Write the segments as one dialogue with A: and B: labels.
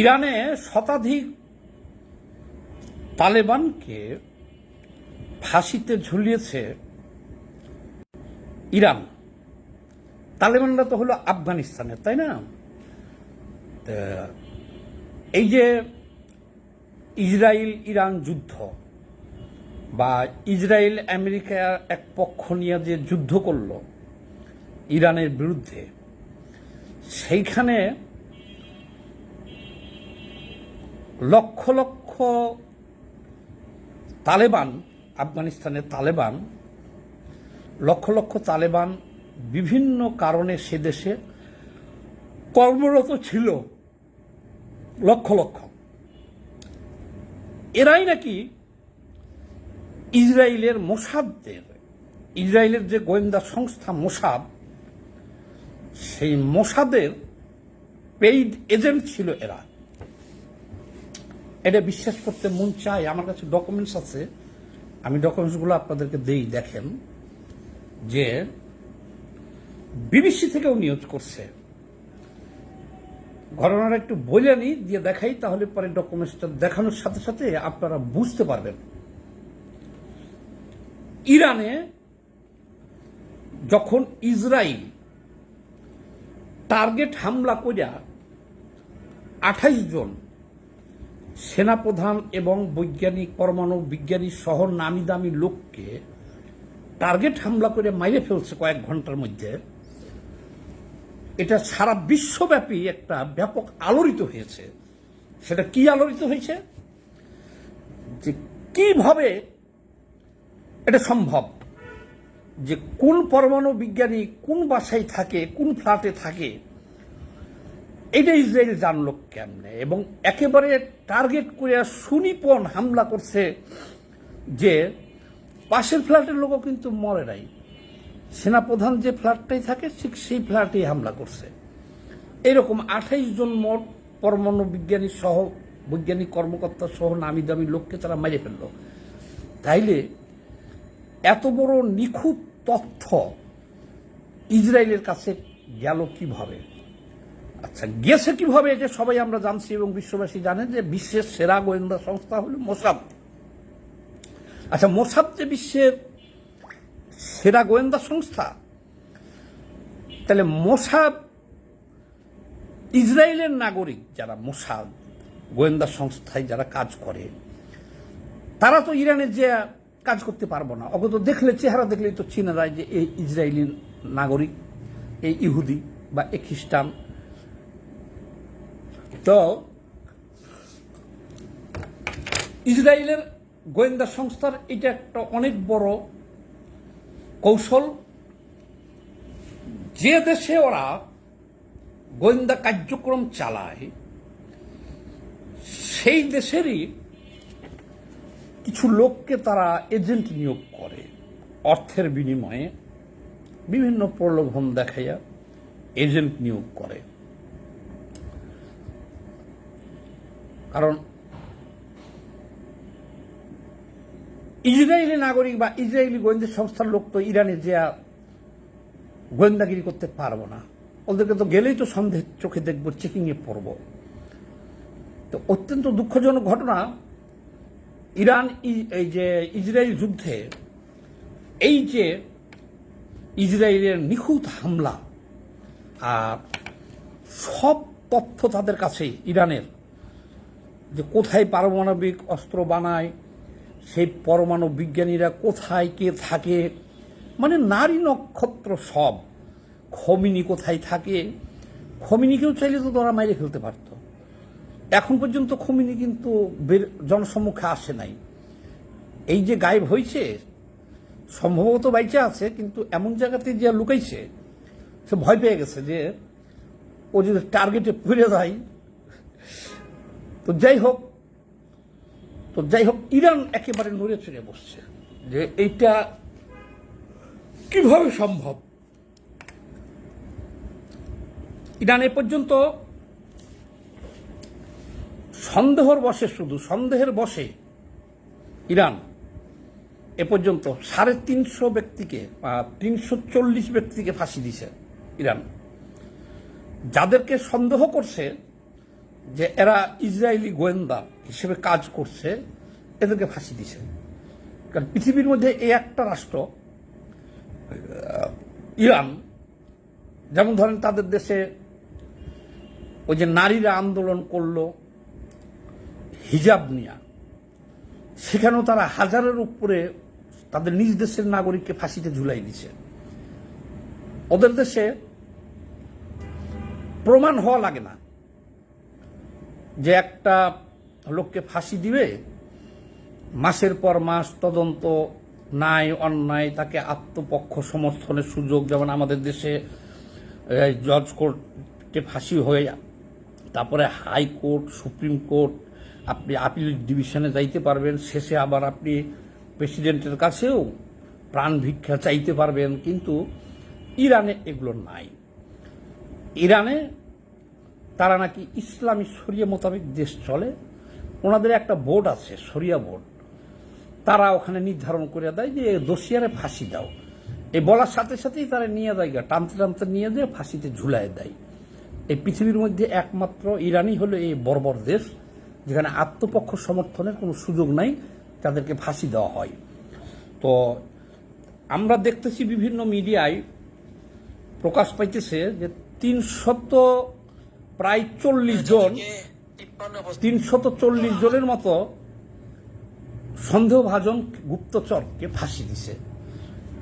A: ইরানে শতাধিক তালেবানকে ফাঁসিতে ঝুলিয়েছে ইরান। তালেবানরা তো হলো আফগানিস্তানের, তাই না? এই যে ইসরায়েল ইরান যুদ্ধ বা ইসরায়েল আমেরিকা এক পক্ষ নিয়ে যে যুদ্ধ করল ইরানের বিরুদ্ধে, সেইখানে লক্ষ লক্ষ তালেবান, আফগানিস্তানের তালেবান, লক্ষ লক্ষ তালেবান বিভিন্ন কারণে সে দেশে কর্মরত ছিল। লক্ষ লক্ষ। এরাই নাকি ইসরায়েলের মোসাদদের, ইসরায়েলের যে গোয়েন্দা সংস্থা মোসাদ, সেই মোসাদের পেইড এজেন্ট ছিল এরা। এটা বিশ্বাস করতে মন চায়, আমার কাছে ডকুমেন্টস আছে। আমি ডকুমেন্টসগুলো আপনাদেরকে দেই, দেখেন। যে বিবিসি থেকেও নিউজ করছে। ঘটনাটা একটু বলে নিই দিয়ে দেখাই, তাহলে পরে ডকুমেন্টসটা দেখানোর সাথে সাথে আপনারা বুঝতে পারবেন। ইরানে যখন ইসরায়েল টার্গেট হামলা করিয়া আঠাইশ জন সেনাপ্রধান এবং বৈজ্ঞানিক, পরমাণু বিজ্ঞানী সহ নামি দামি লোককে টার্গেট হামলা করে মাইরে ফেলছে কয়েক ঘণ্টার মধ্যে। এটা সারা বিশ্বব্যাপী একটা ব্যাপক আলোড়িত হয়েছে। সেটা কি আলোড়িত হয়েছে? যে কীভাবে এটা সম্ভব? যে কোন পরমাণু বিজ্ঞানী কোন বাসায় থাকে, কোন ফ্ল্যাটে থাকে এটা ইসরায়েল জানলো কেমনে? এবং একেবারে টার্গেট করে সুনিপন হামলা করছে যে পাশের ফ্ল্যাটের লোকও কিন্তু মরে নাই। সেনাপ্রধান যে ফ্ল্যাটটাই থাকে, ঠিক সেই ফ্ল্যাটেই হামলা করছে। এরকম আঠাইশ জন মোট পরমাণু বিজ্ঞানী সহ, বৈজ্ঞানিক কর্মকর্তা সহ নামি দামি লোককে তারা মেরে ফেলল। তাইলে এত বড় নিখুঁত তথ্য ইসরায়েলের কাছে গেল কীভাবে? আচ্ছা গেছে কীভাবে এটা সবাই আমরা জানছি এবং বিশ্ববাসী জানেন যে বিশ্বের সেরা গোয়েন্দা সংস্থা হলো মোসাদ আচ্ছা মোসাদ যে বিশ্বের সেরা গোয়েন্দা সংস্থা, তাহলে মোসাদ ইসরায়েলের নাগরিক যারা মোসাদ গোয়েন্দা সংস্থায় যারা কাজ করে, তারা তো ইরানের যে কাজ করতে পারব না। অগত দেখলে, চেহারা দেখলেই তো চিনা যায় যে এই ইসরায়েলি নাগরিক এই ইহুদি বা এ খ্রিস্টান তো ইসরায়েলের গোয়েন্দা সংস্থার এটা একটা অনেক বড় কৌশল। যে দেশে ওরা গোয়েন্দা কার্যক্রম চালায়, সেই দেশেরই কিছু লোককে তারা এজেন্ট নিয়োগ করে। অর্থের বিনিময়ে বিভিন্ন প্রলোভন দেখাইয়া এজেন্ট নিয়োগ করে। কারণ ইসরায়েলি নাগরিক বা ইসরায়েলি গোয়েন্দা সংস্থার লোক তো ইরানে যে গোয়েন্দাগিরি করতে পারব না। ওদেরকে তো গেলেই তো সন্দেহ চোখে দেখব চেকিংয়ে পড়ব। তো অত্যন্ত দুঃখজনক ঘটনা, ইরান এই যে ইসরায়েল যুদ্ধে এই যে ইসরায়েলের নিখুঁত হামলা আর সব তথ্য তাদের কাছে ইরানের যে কোথায় পারমাণবিক অস্ত্র বানায়, সেই পরমাণু বিজ্ঞানীরা কোথায় কে থাকে মানে নারী নক্ষত্র সব, খমিনি কোথায় থাকে, খমিনিকেও চাইলে তো তারা মাইরে ফেলতে পারত। এখন পর্যন্ত খমিনি কিন্তু জনসম্মুখে আসে নাই। এই যে গায়েব হয়েছে সম্ভবত বাইচে আছে, কিন্তু এমন জায়গাতে যে লুকাইছে, সে ভয় পেয়ে গেছে যে ও যদি টার্গেটে পড়ে যায় তো যাই হোক, তো যাই হোক, ইরান একেবারে নড়ে চড়ে বসছে যে এইটা কীভাবে সম্ভব? ইরান এ পর্যন্ত সন্দেহর বসে শুধু, সন্দেহের বসে ইরান এ পর্যন্ত সাড়ে তিনশো ব্যক্তিকে বা তিনশো চল্লিশ ব্যক্তিকে ফাঁসি দিছে ইরান। যাদেরকে সন্দেহ করছে যে এরা ইসরায়েলি গোয়েন্দা হিসেবে কাজ করছে, এদেরকে ফাঁসি দিছে। কারণ পৃথিবীর মধ্যে এই একটা রাষ্ট্র ইরান, যেমন ধরেন তাদের দেশে ওই যে নারীরা আন্দোলন করল, হিজাব নিয়া। সেখানেও তারা হাজারের উপরে তাদের নিজ দেশের নাগরিককে ফাঁসিতে ঝুলাই দিছে ওদের দেশে প্রমাণ হওয়া লাগে না। যে একটা লোককে ফাঁসি দিবে, মাসের পর মাস তদন্ত নাই, অন্যায়, তাকে আত্মপক্ষ সমর্থনের সুযোগ যেমন আমাদের দেশে জজ কোর্টে ফাঁসি হয়ে, তারপরে হাইকোর্ট সুপ্রিম কোর্ট, আপনি আপিল ডিভিশনে যাইতে পারবেন, শেষে আবার আপনি প্রেসিডেন্টের কাছেও প্রাণ ভিক্ষা চাইতে পারবেন, কিন্তু ইরানে এগুলো নাই। ইরানে তারা নাকি ইসলামী শরিয়া মোতাবেক দেশ চলে। ওনাদের একটা বোর্ড আছে, শরিয়া বোর্ড। তারা ওখানে নির্ধারণ করে দেয় যে দোষিয়ারে ফাঁসি দাও। এই বলার সাথে সাথেই তারা নিয়ে দেয় টানতে টানতে নিয়ে দিয়ে ফাঁসিতে ঝুলায় দেয়। এই পৃথিবীর মধ্যে একমাত্র ইরানই হলো এই বর্বর দেশ, যেখানে আত্মপক্ষ সমর্থনের কোনো সুযোগ নাই, তাদেরকে ফাঁসি দেওয়া হয়। তো আমরা দেখতেছি বিভিন্ন মিডিয়ায় প্রকাশ পাইতেছে যে তিনশত প্রায় চল্লিশ জন, তিনশত চল্লিশ জনের মতো সন্দেহভাজন গুপ্তচরকে ফাঁসি দিছে।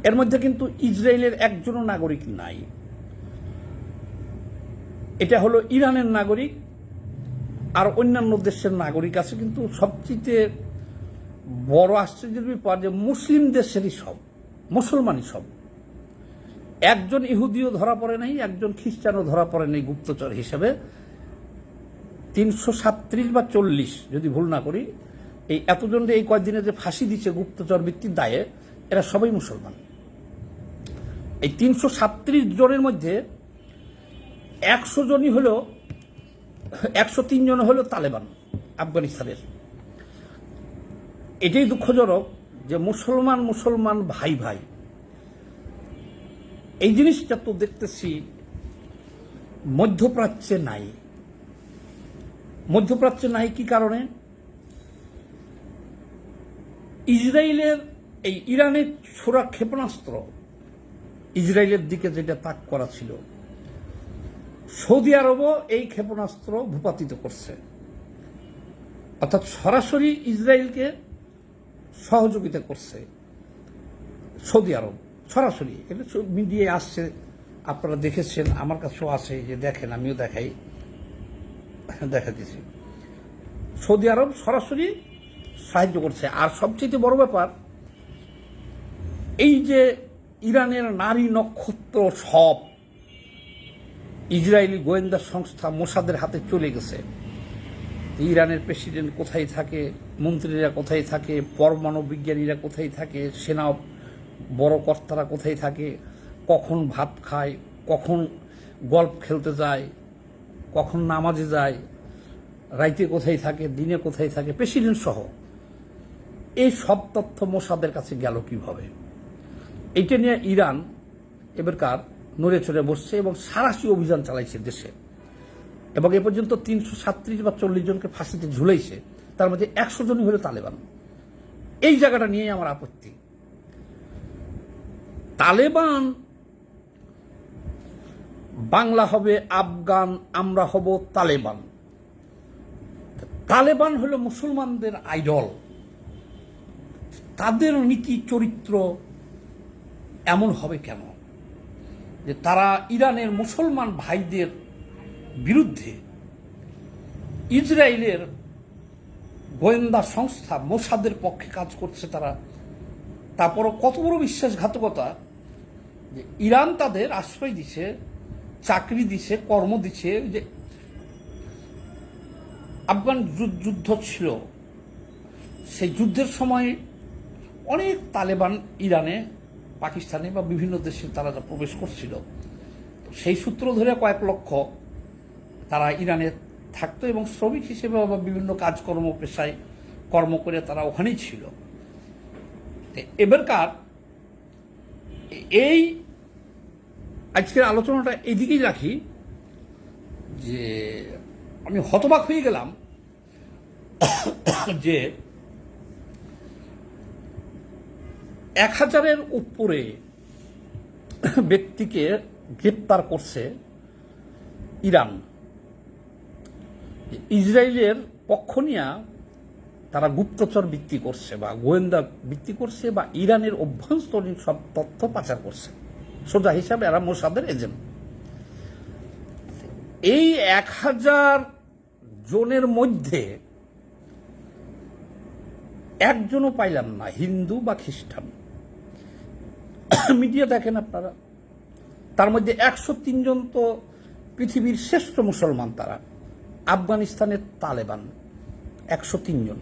A: এর মধ্যে কিন্তু ইসরায়েলের একজনও নাগরিক নাই। এটা হলো ইরানের নাগরিক, আর অন্যান্য দেশের নাগরিক আছে, কিন্তু সবচেয়ে বড় আশ্চর্যের ব্যাপার যে মুসলিম দেশেরই সব, মুসলমানই সব। একজন ইহুদিও ধরা পড়ে নাই, একজন খ্রিস্টানও ধরা পড়ে নাই গুপ্তচর হিসেবে। তিনশো বা চল্লিশ, যদি ভুল না করি, এই এতজন এই কয়েকদিনে যে ফাঁসি দিচ্ছে গুপ্তচর বৃত্তির দায়ে, এরা সবাই মুসলমান। এই তিনশো সাত্রিশ জনের মধ্যে একশো জনই হলো, একশো তিন জন হলো তালেবান, আফগানিস্তানের। এটাই দুঃখজনক যে মুসলমান মুসলমান ভাই ভাই এই জিনিসটা তো দেখতেছি মধ্যপ্রাচ্যে নাই। মধ্যপ্রাচ্যে নাই কি কারণে? ইসরায়েলের এই ইরানের ছোড়া ক্ষেপণাস্ত্র ইসরায়েলের দিকে যেটা তাক করা ছিল, সৌদি আরবও এই ক্ষেপণাস্ত্র ভূপাতিত করছে। অর্থাৎ সরাসরি ইসরায়েলকে সহযোগিতা করছে সৌদি আরব। সরাসরি এটা মিডিয়ায় আসছে, আপনারা দেখেছেন, আমার কাছেও আছে যে দেখেন, আমিও দেখাই, দেখা দিছি সৌদি আরব সরাসরি সাহায্য করছে। আর সবচেয়ে বড় ব্যাপার, এই যে ইরানের নারী নক্ষত্র সব ইসরায়েলি গোয়েন্দা সংস্থা মোসাদের হাতে চলে গেছে। ইরানের প্রেসিডেন্ট কোথায় থাকে, মন্ত্রীরা কোথায় থাকে, পরমাণু বিজ্ঞানীরা কোথায় থাকে, সেনা বড় কর্তারা কোথায় থাকে, কখন ভাত খায়, কখন গল্ফ খেলতে যায়, কখন নামাজে যায়, রাইতে কোথায় থাকে, দিনে কোথায় থাকে, প্রেসিডেন্ট সহ। এই সব তথ্য মোসাদের কাছে গেল কীভাবে? এইটা নিয়ে ইরান এবারকার নড়ে চড়ে বসছে এবং সারাশি অভিযান চালাইছে দেশে। এবং এ পর্যন্ত তিনশো সাত্রিশ বা চল্লিশ জনকে ফাঁসিতে ঝুলাইছে, তার মধ্যে একশো জনই হলো তালেবান। এই জায়গাটা নিয়ে আমার আপত্তি। তালেবান। বাংলা হবে আফগান, আমরা হব তালেবান। তালেবান হলো মুসলমানদের আইডল। তাদের নীতি চরিত্র এমন হবে কেন? যে তারা ইরানের মুসলমান ভাইদের বিরুদ্ধে ইসরায়েলের গোয়েন্দা সংস্থা মোসাদের পক্ষে কাজ করছে তারা। তারপরও কত বড় বিশ্বাসঘাতকতা যে ইরান তাদের আশ্রয় দিছে, চাকরি দিছে, কর্ম দিছে যে আফগান যুদ্ধ ছিল। সেই যুদ্ধের সময় অনেক তালেবান ইরানে, পাকিস্তানে বা বিভিন্ন দেশে তারা প্রবেশ করছিল। সেই সূত্র ধরে কয়েক লক্ষ তারা ইরানে থাকতো এবং শ্রমিক হিসেবে বা বিভিন্ন কাজকর্ম, পেশায় কর্ম করে তারা ওখানেই ছিল। এবারকার এই আজকের আলোচনাটা এদিকেই রাখি, যে আমি হতবাক হয়ে গেলাম যে এক হাজারের উপরে ব্যক্তিকে গ্রেপ্তার করছে ইরান। ইসরায়েলের পক্ষ নিয়ে তারা গুপ্তচর বৃত্তি করছে বা গোয়েন্দা বৃত্তি করছে বা ইরানের অভ্যন্তরীণ সব তথ্য পাচার করছে। সোজা হিসাবে এরা মোসাদের এজেন্ট। এই এক হাজার জনের মধ্যে একজনও পাইলাম না, হিন্দু বা খ্রিস্টান। মিডিয়া দেখেন আপনারা। তার মধ্যে একশো তিনজন তো পৃথিবীর শ্রেষ্ঠ মুসলমান তারা। আফগানিস্তানের তালেবান, একশো তিনজন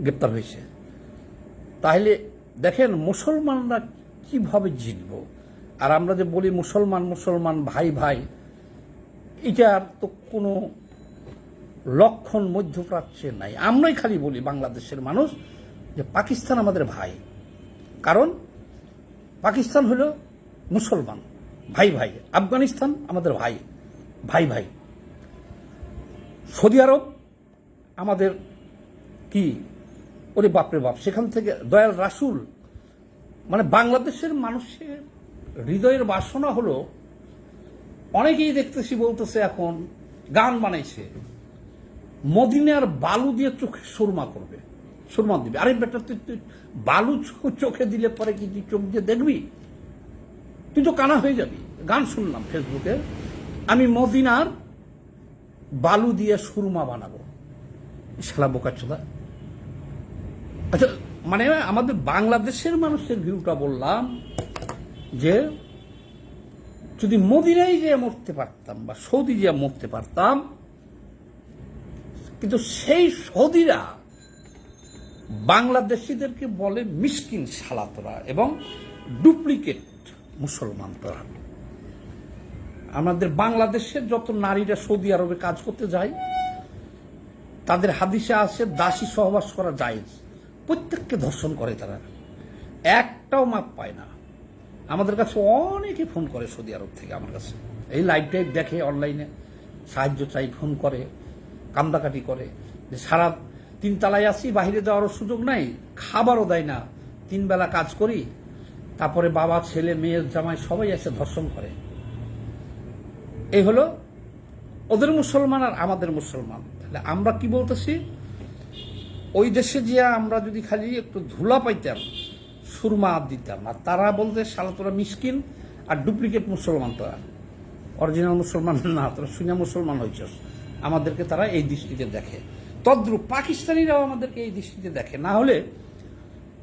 A: গ্রেপ্তার হয়েছে। তাহলে দেখেন মুসলমানরা কীভাবে জিতব? আর আমরা যে বলি মুসলমান মুসলমান, ভাই ভাই, এটার তো কোনো লক্ষণ মধ্যপ্রাচ্যে নাই। আমরাই খালি বলি বাংলাদেশের মানুষ যে পাকিস্তান আমাদের ভাই। কারণ পাকিস্তান হলো মুসলমান, ভাই ভাই। আফগানিস্তান আমাদের ভাই ভাই ভাই। সৌদি আরব আমাদের কি ওরে বাপরে বাপ, সেখান থেকে দয়াল রাসুল মানে বাংলাদেশের মানুষের হৃদয়ের বাসনা হলো, অনেকেই দেখতেছি বলতেছে এখন, গান বানাইছে, মদিনার বালু দিয়ে চোখে সুরমা করবে, সুরমা দিবে। আরে বেটা, তুই তুই বালু চোখে দিলে পরে কি তুই চোখ দিয়ে দেখবি? তুই তো কানা হয়ে যাবি। গান শুনলাম ফেসবুকে, আমি মদিনার বালু দিয়ে সুরমা বানাবো। শালা বোকা চোদা আচ্ছা মানে আমাদের বাংলাদেশের মানুষের ভিউটা বললাম যে, যদি মদিনায় যে মরতে পারতাম বা সৌদি যে মরতে পারতাম, কিন্তু সেই সৌদিরা বাংলাদেশিদেরকে বলে মিসকিন সালাতরা এবং ডুপ্লিকেট মুসলমান তোরা। আমাদের বাংলাদেশের যত নারীরা সৌদি আরবে কাজ করতে যায়, তাদের হাদিসে আছে, দাসী সহবাস করা যায় প্রত্যেককে ধর্ষণ করে তারা। একটাও মাপ পায় না। আমাদের কাছে অনেকে ফোন করে সৌদি আরব থেকে আমার কাছে। এই লাইভ টাইভ দেখে অনলাইনে সাহায্য চাই, ফোন করে, কান্দাকাটি করে। যে সারা তিন তালায় আসি বাইরে যাওয়ারও সুযোগ নাই, খাবারও দেয় না। তিন বেলা কাজ করি, তারপরে বাবা, ছেলে মেয়ের জামাই সবাই এসে ধর্ষণ করে। এই হলো ওদের মুসলমান আর আমাদের মুসলমান। তাহলে আমরা কি বলতেছি? ওই দেশে যে আমরা যদি খালি একটু ধুলা পাইতাম, সুরমা দিতাম, আর তারা বলতে শালা তোরা মিসকিন আর ডুপ্লিকেট মুসলমান তোরা। অরিজিনাল মুসলমান না, তোরা শুনে মুসলমান হয়েছ আমাদেরকে তারা এই দৃষ্টিতে দেখে। তদ্রুপ পাকিস্তানিরাও আমাদেরকে এই দৃষ্টিতে দেখে। না হলে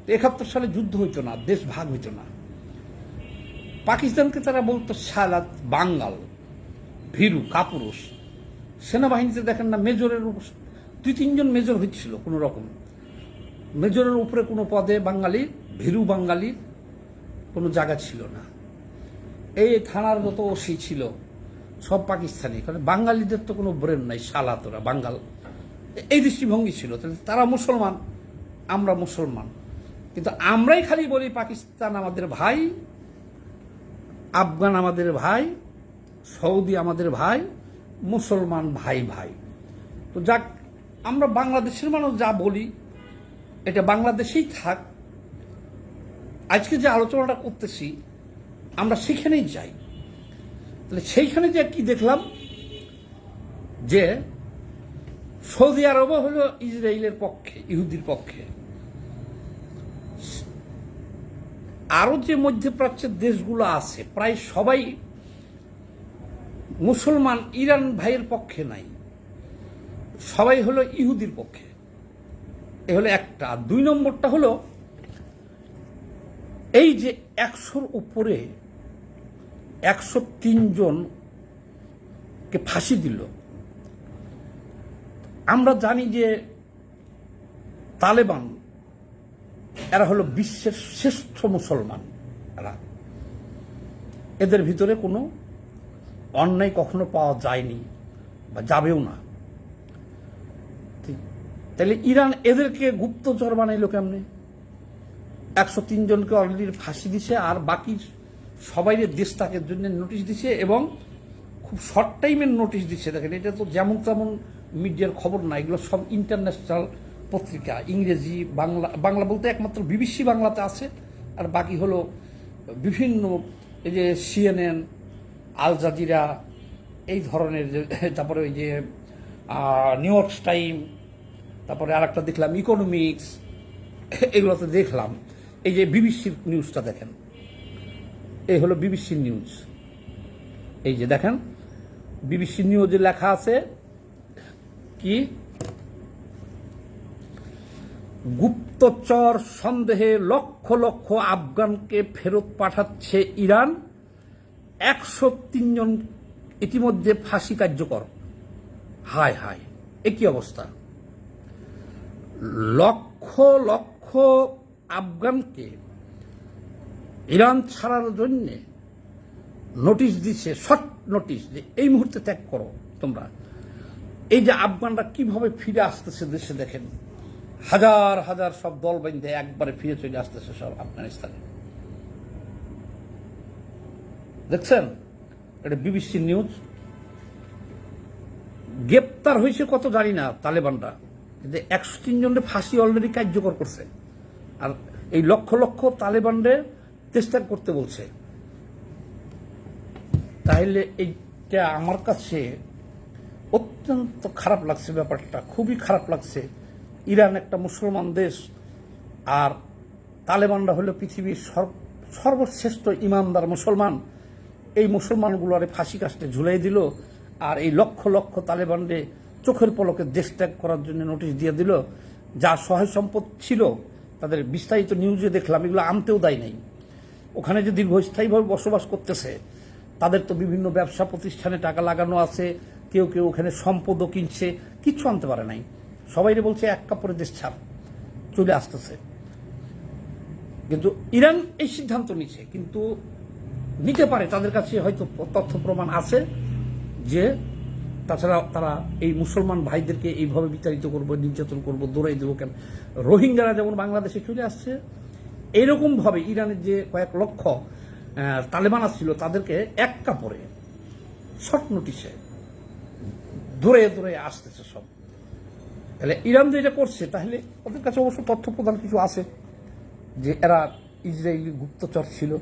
A: একাত্তর সালে যুদ্ধ হইতো না, দেশ ভাগ হইতো না। পাকিস্তানকে তারা বলতো সালাত বাঙ্গাল, ভীরু, কাপুরুষ। সেনাবাহিনীতে দেখেন না, মেজরের দুই তিনজন মেজর হচ্ছিল কোনো রকম। মেজরের উপরে কোনো পদে বাঙালি, ভীরু বাঙালির কোনো জায়গা ছিল না। এই থানার যত ওসি ছিল, সব পাকিস্তানি। কারণ বাঙালিদের তো কোনো ব্রেন নাই সালা তোরা বাঙ্গাল এই দৃষ্টিভঙ্গি ছিল, তাহলে তারা মুসলমান, আমরা মুসলমান। কিন্তু আমরাই খালি বলি পাকিস্তান আমাদের ভাই, আফগান আমাদের ভাই, সৌদি আমাদের ভাই, মুসলমান ভাই ভাই। তো যাক আমরা বাংলাদেশের মানুষ যা বলি, এটা বাংলাদেশেই থাক। আজকে যে আলোচনাটা করতেছি, আমরা সেখানেই যাই। তাহলে সেইখানে যে কি দেখলাম, যে সৌদি আরবও হলো ইসরায়েলের পক্ষে, ইহুদির পক্ষে। আরও যে মধ্যপ্রাচ্যের দেশগুলো আছে, প্রায় সবাই মুসলমান, ইরান ভাইয়ের পক্ষে নাই। সবাই হলো ইহুদির পক্ষে। এ হলো একটা। দুই নম্বরটা হলো, এই যে একশোর উপরে একশো জনকে ফাঁসি দিল, আমরা জানি যে তালেবান, এরা হলো বিশ্বের শ্রেষ্ঠ মুসলমান এরা। এদের ভিতরে কোনো অন্যায় কখনো পাওয়া যায়নি বা যাবেও না। তাহলে ইরান এদেরকে গুপ্তচর বানাইলো কেমনে? একশো জনকে অলরেডি ফাঁসি দিছে, আর বাকি সবাই দেশ তাকের জন্য নোটিশ দিছে এবং খুব শর্ট টাইমের নোটিশ দিচ্ছে দেখেন, এটা তো যেমন তেমন মিডিয়ার খবর না, এগুলো সব ইন্টারন্যাশনাল পত্রিকা, ইংরেজি, বাংলা বাংলা বলতে একমাত্র বিবিসি বাংলাতে আছে, আর বাকি হলো বিভিন্ন এই যে সিএনএন আল জাজিরা এই ধরনের তারপরে ওই যে নিউ ইয়র্ক টাইম তারপরে আর একটা দেখলাম ইকোনমিক্স এগুলোতে দেখলাম, এই যে বিবিসির নিউজটা দেখেন। এই হলো বিবিসির নিউজ এই যে দেখেন বিবিসি নিউজে লেখা আছে কি? গুপ্তচর সন্দেহে লক্ষ লক্ষ আফগানকে ফেরত পাঠাচ্ছে ইরান। একশো তিনজন ইতিমধ্যে ফাঁসি কার্যকর। হায় হায় একই অবস্থা? লক্ষ লক্ষ আফগানকে ইরান ছাড়ার জন্যে নোটিশ দিচ্ছে শর্ট নোটিশ যে এই মুহূর্তে ত্যাগ করো তোমরা। এই যে আফগানরা কীভাবে ফিরে আসতেছে দেশে দেখেন, হাজার হাজার সব দল বেঁধে একবারে ফিরে চলে আসতেছে সব আফগানিস্তানে। দেখছেন? এটা বিবিসি নিউজ। গ্রেপ্তার হয়েছে কত জানি না তালেবানরা। কিন্তু একশো তিন জনের ফাঁসি অলরেডি কার্যকর করছে। আর এই লক্ষ লক্ষ তালেবানদের চেষ্টা করতে বলছে। তাহলে এইটা আমার কাছে অত্যন্ত খারাপ লাগছে ব্যাপারটা, খুবই খারাপ লাগছে। ইরান একটা মুসলমান দেশ, আর তালেবানরা হলো পৃথিবীর সর্বশ্রেষ্ঠ ইমানদার মুসলমান। এই মুসলমানগুলোরে ফাঁসি কাস্টে ঝুলাই দিল, আর এই লক্ষ লক্ষ তালেবানরে চোখের পলকে দেশ ত্যাগ করার জন্য নোটিশ দিয়ে দিল, যা সহায় সম্পদ ছিল, তাদের বিস্তারিত নিউজে দেখলাম, এগুলো আনতেও দেয় নাই। ওখানে যে দীর্ঘস্থায়ীভাবে বসবাস করতেছে, তাদের তো বিভিন্ন ব্যবসা প্রতিষ্ঠানে টাকা লাগানো আছে, কেউ কেউ ওখানে সম্পদও কিনছে কিচ্ছু আনতে পারে নাই। সবাই বলছে, এক কাপড়ে দেশ ছাড়। চলে আসতেছে। কিন্তু ইরান এই সিদ্ধান্ত নিচ্ছে কিন্তু নিতে পারে, তাদের কাছে হয়তো তথ্য প্রমাণ আছে যে তাছাড়া তারা এই মুসলমান ভাইদেরকে এইভাবে বিতাড়িত করব, নির্যাতন করব, দৌড়াই দেবো কেন? রোহিঙ্গারা যেমন বাংলাদেশে চলে আসছে এইরকম ভাবে ইরানের যে কয়েক লক্ষ তালেবান ছিল তাদেরকে এক কাপড়ে শর্ট নোটিশে ধরে ধরে আসতেছে সব। তাহলে ইরান যে এটা করছে, তাহলে ওদের কাছে অবশ্য তথ্য প্রদান কিছু আছে, যে এরা ইসরায়েলি গুপ্তচর ছিল।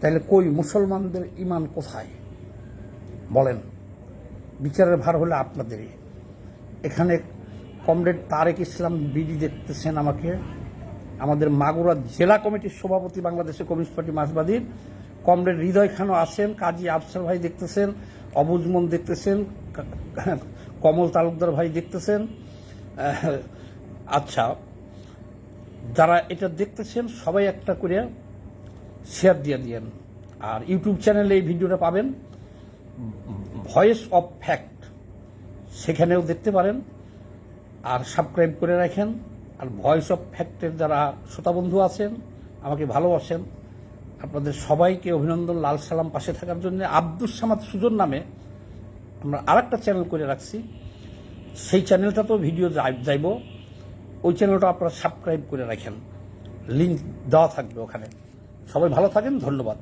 A: তাহলে কই মুসলমানদের ইমান কোথায়? বলেন। বিচারের ভার হলে আপনাদেরই এখানে কমরেড তারেক ইসলাম বিডি দেখতেছেন আমাকে। আমাদের মাগুরা জেলা কমিটির সভাপতি বাংলাদেশের কমিউনিস্ট পার্টি মাসবাদীর কমরেড হৃদয় খানও আছেন, কাজী আফসার ভাই দেখতেছেন অবুজমন দেখতেছেন, কমল তালুকদার ভাই দেখতেছেন। আচ্ছা যারা এটা দেখতেছেন, সবাই একটা করে শেয়ার দিয়ে দিয়েন। আর ইউটিউব চ্যানেলে এই ভিডিওটা পাবেন। ভয়েস অফ ফ্যাক্ট সেখানেও দেখতে পারেন আর সাবস্ক্রাইব করে রাখেন। আর ভয়েস অফ ফ্যাক্টের যারা শ্রোতাবন্ধু আছেন, আমাকে ভালোবাসেন, আপনাদের সবাইকে অভিনন্দন লাল সালাম পাশে থাকার জন্য। আব্দুস সামাদ সুজন নামে আমরা আর একটা চ্যানেল করে রাখছি। সেই চ্যানেলটাতেও ভিডিও যাই- যাইব। ওই চ্যানেলটা আপনারা সাবস্ক্রাইব করে রাখেন। লিঙ্ক দেওয়া থাকবে ওখানে। সবাই ভালো থাকেন, ধন্যবাদ।